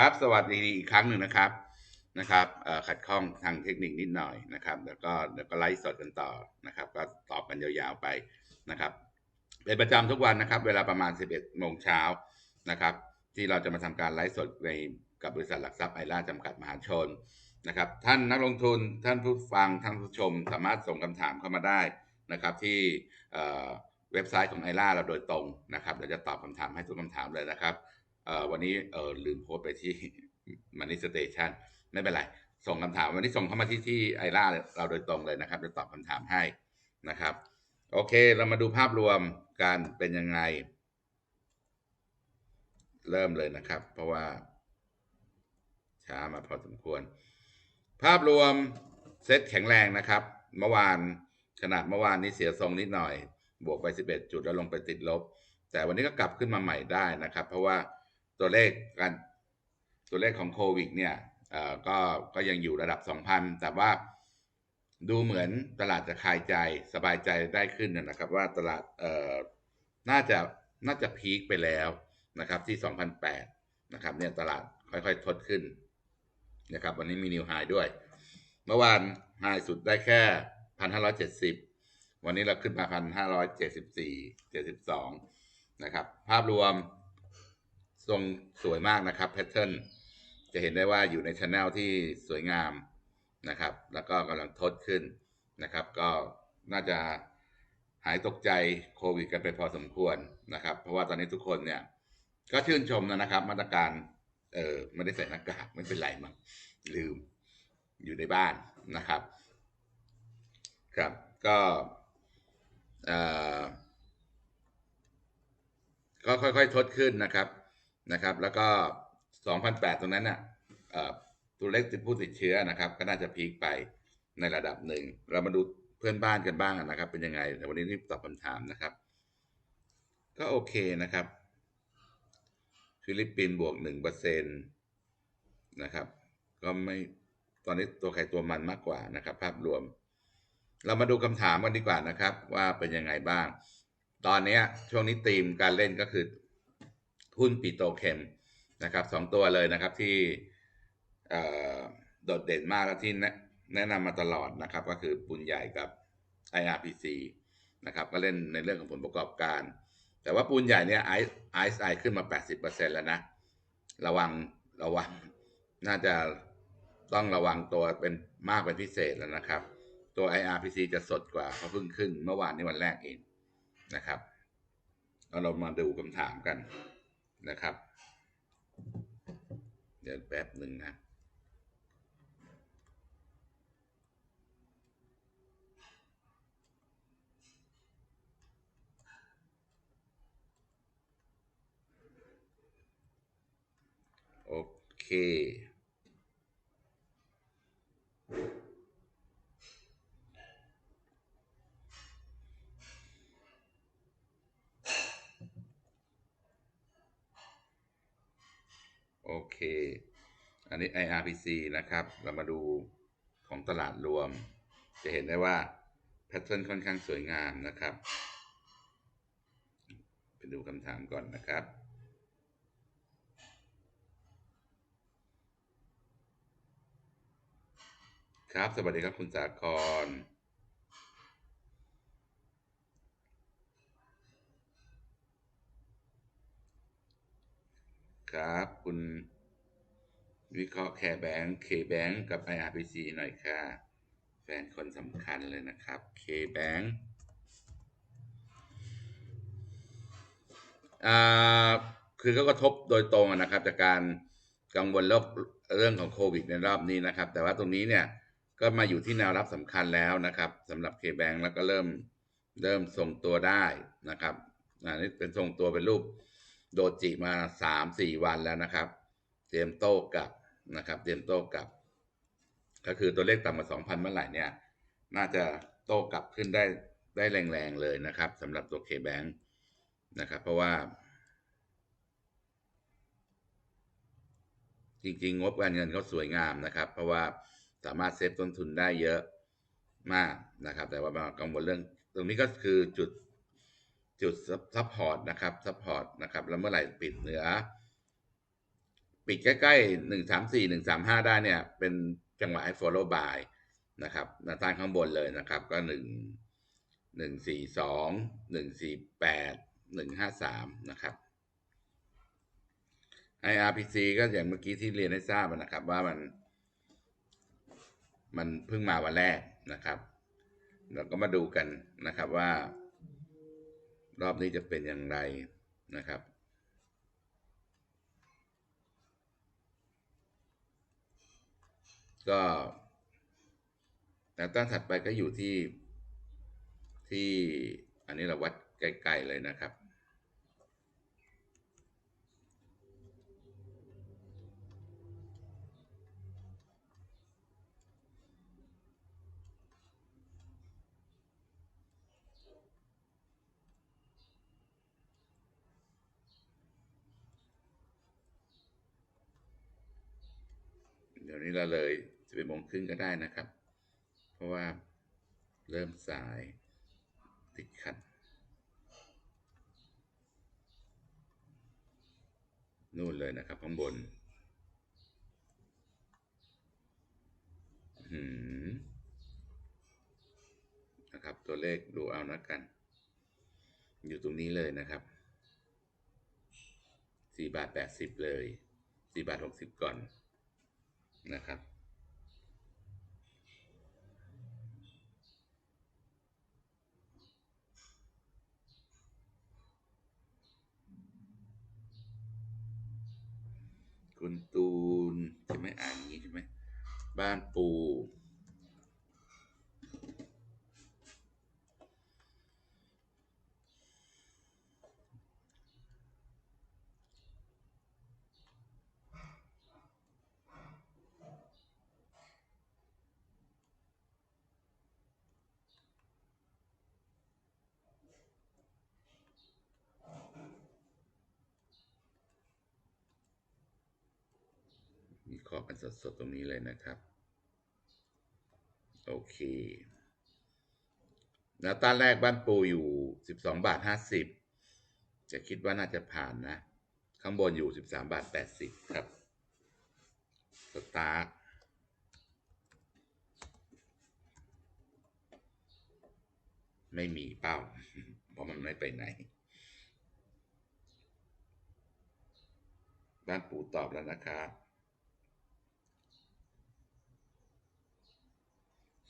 ครับ สวัสดีอีกครั้งหนึ่งนะครับนะครับขัดข้องทางเทคนิคนิดหน่อยนะครับแล้วก็เดี๋ยวก็ไลฟ์สดกันต่อนะครับ ก็ตอบกันยาวๆไปนะครับเป็นประจำทุกวันนะครับ เวลาประมาณ 11โมงเช้านะครับ ที่เราจะมาทำการไลฟ์สดในกับบริษัทหลักทรัพย์ไอร่าจำกัดมหาชนนะครับ ท่านนักลงทุนท่านผู้ฟังท่านผู้ชม สามารถส่งคำถามเข้ามาได้นะครับ ที่เว็บไซต์ของไอร่าเราโดยตรงนะครับเดี๋ยวจะตอบคำถามให้ทุกคำถามเลยนะครับ วันนี้เออลืมโพสไปที่มันนี่สเตชันไม่เป็นไร ส่งคำถามวันนี้ส่งเข้ามาที่ที่ไอร่าเราโดยตรงเลยนะครับจะตอบคำถามให้นะครับ โอเค เรามาดูภาพรวมการเป็นยังไง เริ่มเลยนะครับ เพราะว่า ช้ามาพอสมควร ภาพรวมเซตแข็งแรงนะครับ เมื่อวานขนาดเมื่อวานนี้เสียทรงนิดหน่อย บวกไป 11 จุดแล้วลงไปติดลบ แต่วันนี้ก็กลับขึ้นมาใหม่ได้นะครับ เพราะว่า ตัวเลขการตัวเลขของโควิดเนี่ยก็ก็ยังอยู่ระดับ 2,000 แต่ว่าดูเหมือนตลาดจะคลายใจสบายใจได้ขึ้นนะครับ ว่าตลาดเอ่อน่าจะน่าจะพีคไปแล้วนะครับที่ 2,008นะครับเนี่ยตลาดค่อยๆทดขึ้นนะครับวันนี้มีนิวไฮด้วย เมื่อวานไฮสุดได้แค่ 1,570 วันนี้เราขึ้นมา 1,574 72 นะครับ ภาพรวม ทรงสวยมากนะครับแพทเทิร์นจะเห็นได้ว่าอยู่ในช anel ที่สวยงามนะครับ แล้วก็กำลังทดขึ้นนะครับ ก็น่าจะหายตกใจโควิดกันไปพอสมควรนะครับ เพราะว่าตอนนี้ทุกคนเนี่ย ก็ชื่นชมนะครับ มาตรการเออไม่ได้ใส่หน้ากากไม่เป็นไรมั้งลืมอยู่ในบ้านนะครับ ครับก็เออก็ค่อยๆทดขึ้นนะครับ นะครับ แล้วก็ 2,008 ตรงนั้นน่ะเอ่อตัวเลขติดผู้ติดเชื้อนะครับ ก็น่าจะพีคไปในระดับหนึ่ง เรามาดูเพื่อนบ้านกันบ้างนะครับ เป็นยังไงแต่วันนี้รีบตอบคำถามนะครับ ก็โอเคนะครับ ฟิลิปปินส์บวกหนึ่งเปอร์เซ็นตนะครับ ก็ไม่ตอนนี้ตัวใครตัวมันมากกว่านะครับ ภาพรวม เรามาดูคำถามกันดีกว่านะครับ ว่าเป็นยังไงบ้าง ตอนนี้ช่วงนี้ธีมการเล่นก็คือ หุ้นปิโตเคมนะครับสองตัวเลยนะครับที่โดดเด่นมากและที่แนะนำมาตลอดนะครับ ก็คือปุนใหญ่กับ IRPC นะครับก็เล่นในเรื่องของผลประกอบการ แต่ว่าปูนใหญ่เนี่ยไอซ์ไอซ์ไอขึ้นมา 80%แล้วนะ ระวังระวังน่าจะต้องระวังตัวเป็นมากเป็นพิเศษแล้วนะครับ ตัว IRPC จะสดกว่าเพราะเพิ่งขึ้นเมื่อวานนี้วันแรกเองนะครับเอาเรามาดูคำถามกัน นะครับ เดี๋ยวแป๊บหนึ่งนะโอเค โอเค อันนี้ IRPC นะครับ เรามาดูของตลาดรวม จะเห็นได้ว่าแพทเทิร์นค่อนข้างสวยงามนะครับ ไปดูคำถามก่อนนะครับครับ สวัสดีครับคุณสากร ครับ คุณวิเคราะห์แคร์แบงค์เคแบงค์กับ IRPC หน่อยค่ะ แฟนคนสำคัญเลยนะครับเคแบงค์อ่าคือก็กระทบโดยตรงนะครับ จากการกังวลโรคเรื่องของโควิดในรอบนี้นะครับ แต่ว่าตรงนี้เนี่ยก็มาอยู่ที่แนวรับสำคัญแล้วนะครับสำหรับ K-Bank แล้วก็เริ่มเริ่มทรงตัวได้นะครับอันนี้เป็นทรงตัวเป็นรูป โดจิมาสามสี่วันแล้วนะครับ เตรียมโต้กลับนะครับ เตรียมโต้กลับ ก็คือตัวเลขต่ำกว่าสองพันเมื่อไหร่เนี่ย น่าจะโต้กลับขึ้นได้ได้แรงๆเลยนะครับสำหรับตัว K-Bank นะครับ เพราะว่า จริงๆ งบการเงินเขาสวยงามนะครับ เพราะว่าสามารถเซฟต้นทุนได้เยอะมากนะครับ แต่ว่ามากังวลเรื่อง ตรงนี้ก็คือจุด จุดซัพพอร์ตนะครับซัพพอร์ตนะครับ แล้วเมื่อไหร่ปิดเหนือ ปิดใกล้ๆหนึ่งสามสี่หนึ่งสามห้าได้เนี่ย เป็นจังหวะให้ follow by นะครับหน้าต้านข้างบนเลยนะครับ ก็หนึ่งหนึ่งสี่สองหนึ่งสี่แปดหนึ่งห้าสามนะครับ IRPC ก็อย่างเมื่อกี้ที่เรียนให้ทราบนะครับ ว่ามัน มันเพิ่งมาวันแรกนะครับเราก็มาดูกันนะครับว่า รอบนี้จะเป็นอย่างไรนะครับ ก็แนวต้านถัดไปก็อยู่ที่ที่อันนี้เราวัดไกลๆเลยนะครับ เดี๋ยวนี้เราเลยจะเป็นโมงครึ่งก็ได้นะครับ เพราะว่าเริ่มสายติดขัดนู่นเลยนะครับข้างบนหืมนะครับ ตัวเลขดูเอานะกัน อยู่ตรงนี้เลยนะครับสี่บาทแปดสิบเลยสี่บาทหกสิบก่อน นะครับ คุณตูนใช่ไหมอ่านอย่างนี้ใช่ไหมบ้านปู มีข้อกันสดๆตรงนี้เลยนะครับ โอเคแนวต้านแรกบ้านปูอยู่ 12 บาท 50 จะคิดว่าน่าจะผ่านนะ ข้างบนอยู่ 13 บาท 80 ครับ สตาร์ทไม่มีเป้า เพราะมันไม่ไปไหน บ้านปูตอบแล้วนะครับ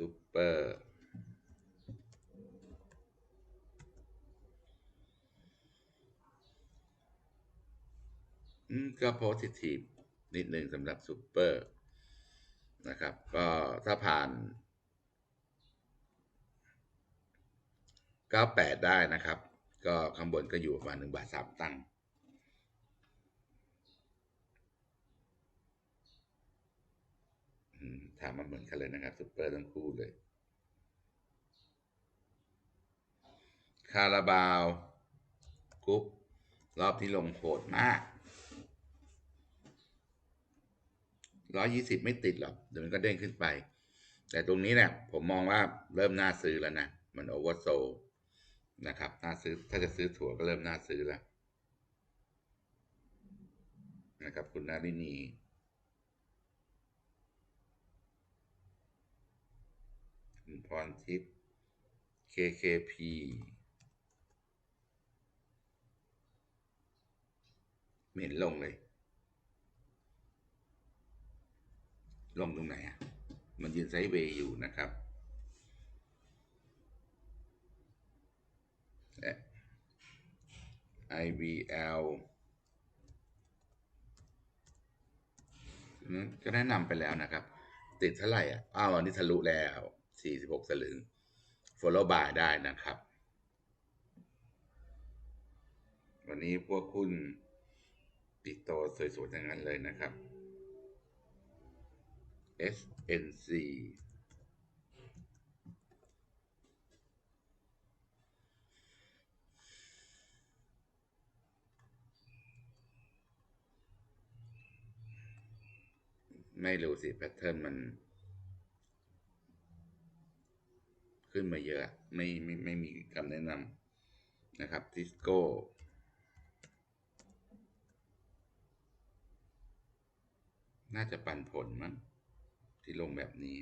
ซูเปอร์อืมก็ positive นิดหนึ่งสำหรับซูเปอร์นะครับ ก็ถ้าผ่าน 98 ได้นะครับ ก็ข้างบนก็อยู่ประมาณ1บาท3ตังค์อืม ถามมาเหมือนกันเลยนะครับซูเปอร์ทั้งคู่เลย คาราบาวกรุ๊ปรอบที่ลงโหดมากร้อยยี่สิบไม่ติดหรอกเดี๋ยวมันก็เด้งขึ้นไป แต่ตรงนี้เนี่ยผมมองว่าเริ่มน่าซื้อแล้วนะ มันโอเวอร์โซนะครับน่าซื้อถ้าจะซื้อถั่วก็เริ่มน่าซื้อแล้ว นะครับคุณนารินี คุณ พรทิพย์ KKP เห็นลงเลย ลงตรงไหนอะ มันยืนไซด์เวย์อยู่นะครับและ IVL ก็แนะนำไปแล้วนะครับ ติดเท่าไหร่อะ อ้าววันนี้ทะลุแล้ว 46 สลึง follow by ได้นะครับ วันนี้พวกคุณปิดโตสวยๆทั้งนั้นเลยนะครับ SNC ไม่รู้สิแพทเทิร์นมัน ขึ้น มาเยอะไม่ไม่ไม่มีคำแนะนำนะครับทิสโก้น่าจะปันผลมั้งที่ลงแบบนี้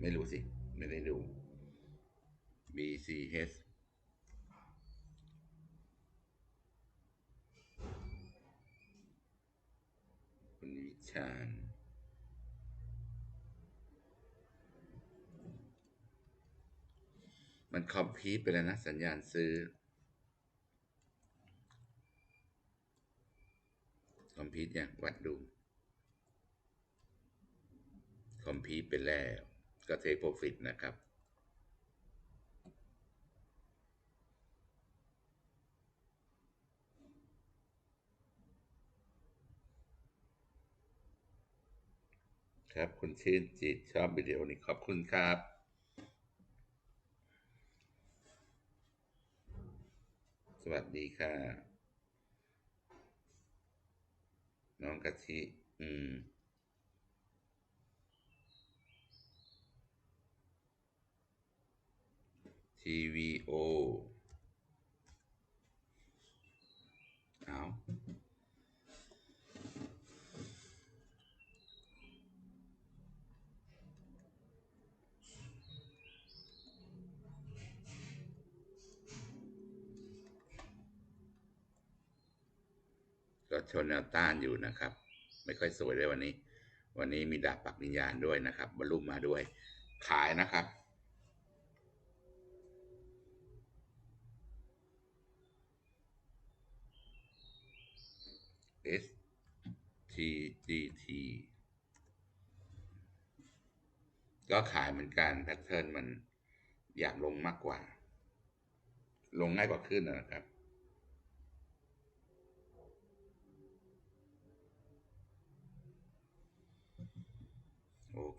ไม่รู้สิ ไม่ได้ดู BCH คุณวิชาญ มันคอมพีทไปแล้วนะ สัญญาณซื้อ คอมพีทยังวัดดู คอมพีทไปแล้ว ก็เทคโปรฟิตนะครับครับ คุณชื่นจิตชอบวิดีโอนี้ขอบคุณครับ วัสดีค่ะ น้องกะทิ อืม TVO เอา ก็ชนแนวต้านอยู่นะครับ ไม่ค่อยสวยเลยวันนี้ วันนี้มีดาบปักวิญญาณด้วยนะครับบรรลุมมาด้วย ขายนะครับ S T D T ก็ขายเหมือนกันแพทเทิร์นมันอยากลงมากกว่า ลงง่ายกว่าขึ้นนะครับ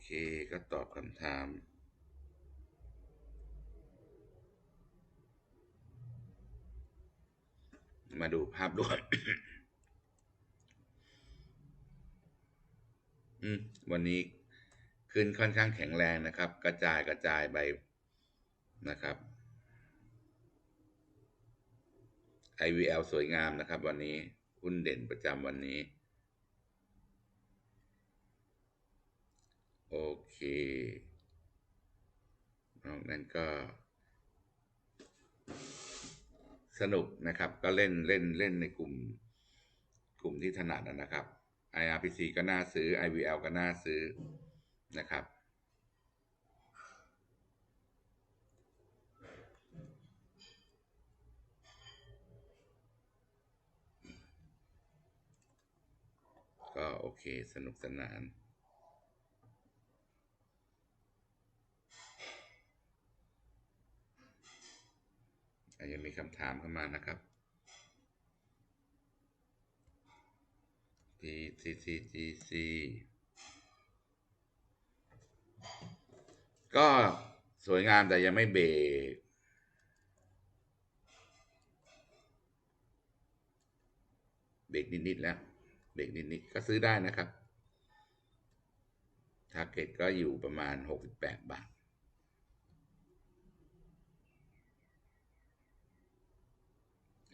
เคก็ตอบคำถาม มาดูภาพรวมอืมวันนี้ขึ้นค่อนข้างแข็งแรงนะครับ กระจายกระจายไปนะครับ IVL สวยงามนะครับ วันนี้หุ้นเด่นประจำวันนี้ โอเคนอกนั้นก็ สนุกนะครับ ก็เล่นเล่นเล่นในกลุ่ม กลุ่มที่ถนัดนะครับ IRPC ก็น่าซื้อ IVL ก็น่าซื้อนะครับก็โอเค สนุกสนาน ยังมีคำถามเข้ามานะครับ PCCGC ก็สวยงามแต่ยังไม่เบรกเบรกนิด ๆ แล้ว เบรกนิด ๆ ก็ซื้อได้นะครับทาร์เก็ตก็อยู่ประมาณ 68 บาท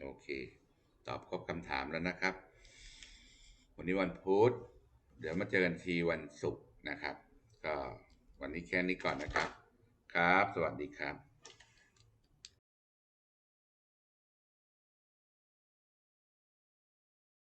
โอเค ตอบครบคำถามแล้วนะครับ วันนี้วันพุธ เดี๋ยวมาเจอกันทีวันศุกร์นะครับ ก็วันนี้แค่นี้ก่อนนะครับ ครับ สวัสดีครับ